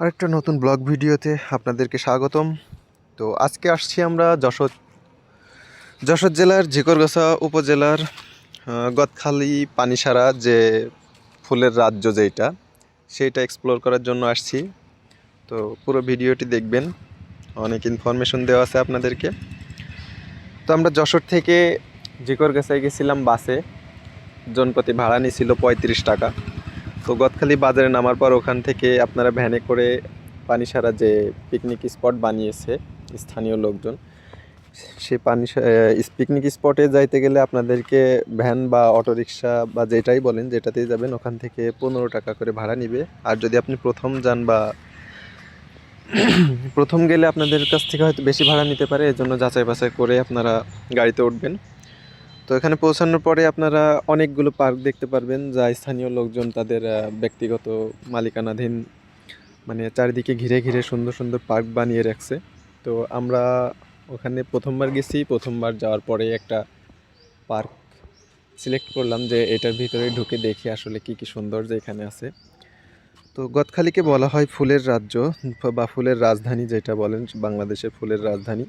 আরেকটা নতুন ব্লগ ভিডিওতে আপনাদেরকে স্বাগতম। তো আজকে আসছি আমরা যশোর যশোর জেলার ঝিকরগাছা উপজেলার গদখালি পানিসারা যে ফুলের রাজ্য যেটা সেইটা এক্সপ্লোর করার জন্য আসছি। তো পুরো ভিডিওটি দেখবেন, অনেক ইনফরমেশন দেওয়া আছে আপনাদেরকে। তো আমরা যশোর থেকে ঝিকরগাছায় গেছিলাম বাসে, জনপ্রতি ভাড়া নিয়েছিল পঁয়ত্রিশ টাকা। তো গদখালি বাজারে নামার পর ওখান থেকে আপনারা ভ্যানে করে পানিসারা যে পিকনিক স্পট বানিয়েছে স্থানীয় লোকজন, সে পানি পিকনিক স্পটে যাইতে গেলে আপনাদেরকে ভ্যান বা অটোরিকশা বা যেটাই বলেন, যেটাতেই যাবেন, ওখান থেকে পনেরো টাকা করে ভাড়া নিবে। আর যদি আপনি প্রথম যান বা প্রথম গেলে আপনাদের কাছ থেকে হয়তো বেশি ভাড়া নিতে পারে, এজন্য যাচাই বাছাই করে আপনারা গাড়িতে উঠবেন। তো এখানে পৌঁছানোর পরে আপনারা অনেকগুলো পার্ক দেখতে পারবেন, যা স্থানীয় লোকজন তাদের ব্যক্তিগত মালিকানাধীন মানে চারিদিকে ঘিরে ঘিরে সুন্দর সুন্দর পার্ক বানিয়ে রাখছে। তো আমরা ওখানে প্রথমবার গেছি, প্রথমবার যাওয়ার পরে একটা পার্ক সিলেক্ট করলাম যে এটার ভিতরে ঢুকে দেখি আসলে কি কি সৌন্দর্য এখানে আছে। তো গদখালিকে বলা হয় ফুলের রাজ্য, বা ফুলের রাজধানী যেটা বলেন, বাংলাদেশের ফুলের রাজধানী।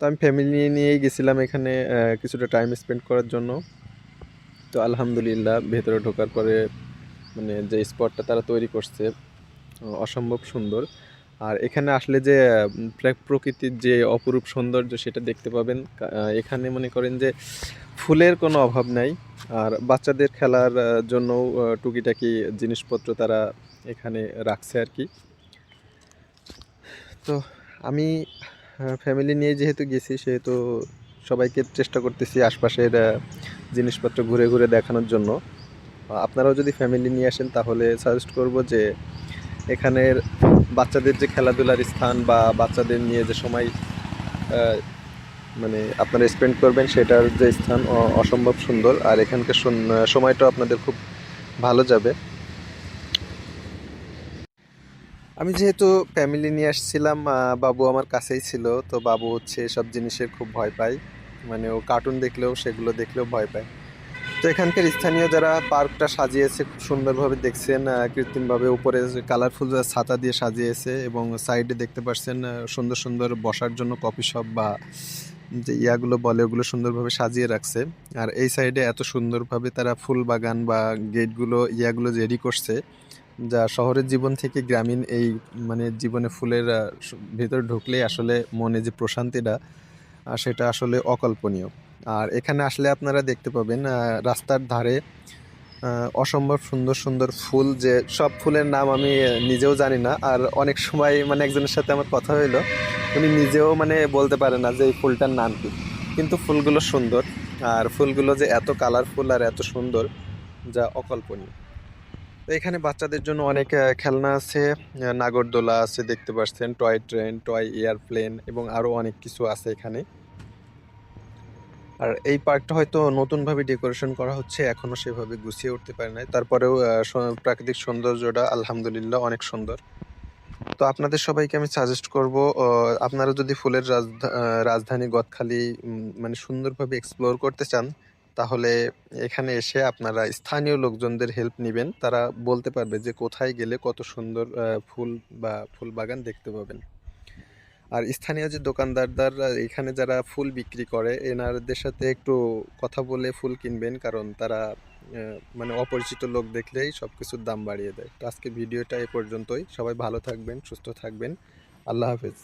তো আমি ফ্যামিলি নিয়েই গেছিলাম এখানে কিছুটা টাইম স্পেন্ড করার জন্য। তো আলহামদুলিল্লাহ ভেতরে ঢোকার পরে মানে যে স্পটটা তারা তৈরি করছে অসম্ভব সুন্দর। আর এখানে আসলে যে প্রকৃতির যে অপরূপ সৌন্দর্য সেটা দেখতে পাবেন। এখানে মনে করেন যে ফুলের কোনো অভাব নাই। আর বাচ্চাদের খেলার আহ, জন্যও টুকিটাকি জিনিসপত্র তারা এখানে রাখছে আর কি। তো আমি ফ্যামিলি নিয়ে যেহেতু গেছি, সেহেতু সবাইকে চেষ্টা করতেছি আশপাশের জিনিসপত্র ঘুরে ঘুরে দেখানোর জন্য। আপনারাও যদি ফ্যামিলি নিয়ে আসেন, তাহলে সাজেস্ট করব যে এখানের বাচ্চাদের যে খেলাধুলার স্থান বা বাচ্চাদের নিয়ে যে সময় মানে আপনারা স্পেন্ড করবেন, সেটার যে স্থান অসম্ভব সুন্দর। আর এখানকার সময়টাও আপনাদের খুব ভালো যাবে। আমি যেহেতু ফ্যামিলি নিয়ে আসছিলাম বাবু আমার কাছেই ছিল, তো বাবু হচ্ছে সব জিনিসের খুব ভয় পায়। মানে ও কার্টুন দেখলেও, সেগুলো দেখলেও ভয় পায়। তো এখানকার স্থানীয় যারা পার্কটা সাজিয়েছে, খুব সুন্দরভাবে দেখছেন কৃত্রিমভাবে উপরে কালারফুল ছাতা দিয়ে সাজিয়েছে এবং সাইডে দেখতে পাচ্ছেন সুন্দর সুন্দর বসার জন্য কফি শপ বা যে ইয়াগুলো বলে, ওগুলো সুন্দরভাবে সাজিয়ে রাখছে। আর এই সাইডে এত সুন্দরভাবে তারা ফুল বাগান বা গেটগুলো ইয়াগুলো রেডি করছে। যা শহরের জীবন থেকে গ্রামীণ এই মানে জীবনে ফুলের ভেতর ঢুকলেই আসলে মনে যে প্রশান্তিটা সেটা আসলে অকল্পনীয়। আর এখানে আসলে আপনারা দেখতে পাবেন রাস্তার ধারে অসম্ভব সুন্দর সুন্দর ফুল যে, সব ফুলের নাম আমি নিজেও জানি না। আর অনেক সময় মানে একজনের সাথে আমার কথা হইল, উনি নিজেও মানে বলতে পারে না যে, এই ফুলটার নাম কি? কিন্তু ফুলগুলো সুন্দর, আর ফুলগুলো যে এত কালারফুল আর এত সুন্দর, যা অকল্পনীয়। তো এখানে বাচ্চাদের জন্য অনেক খেলনা আছে। নাগরদোলা আছে, দেখতে পাচ্ছেন, টয় ট্রেন, টয় এয়ারপ্লেন এবং আরও অনেক কিছু আছে এখানে। আর এই পার্কটা হয়তো নতুনভাবে ডেকোরেশন করা হচ্ছে এখনও সেভাবে গুছিয়ে উঠতে পারে নাই। তারপরেও প্রাকৃতিক সৌন্দর্যটা আলহামদুলিল্লাহ অনেক সুন্দর। তো আপনাদের সবাইকে আমি সাজেস্ট করব আপনারা যদি ফুলের রাজধা- রাজধানী গদখালি মানে সুন্দরভাবে এক্সপ্লোর করতে চান তাহলে এখানে এসে আপনারা স্থানীয় লোকজনদের হেল্প নেবেন। তারা বলতে পারবে যে কোথায় গেলে কত সুন্দর ফুল বা ফুল বাগান দেখতে পাবেন। আর স্থানীয় যে দোকানদারদার এখানে যারা ফুল বিক্রি করে, এনারদের সাথে একটু কথা বলে ফুল কিনবেন, কারণ তারা মানে অপরিচিত লোক দেখলেই সব কিছুর দাম বাড়িয়ে দেয়। তো আজকে ভিডিওটা এ পর্যন্তই। সবাই ভালো থাকবেন, সুস্থ থাকবেন। আল্লাহ হাফেজ।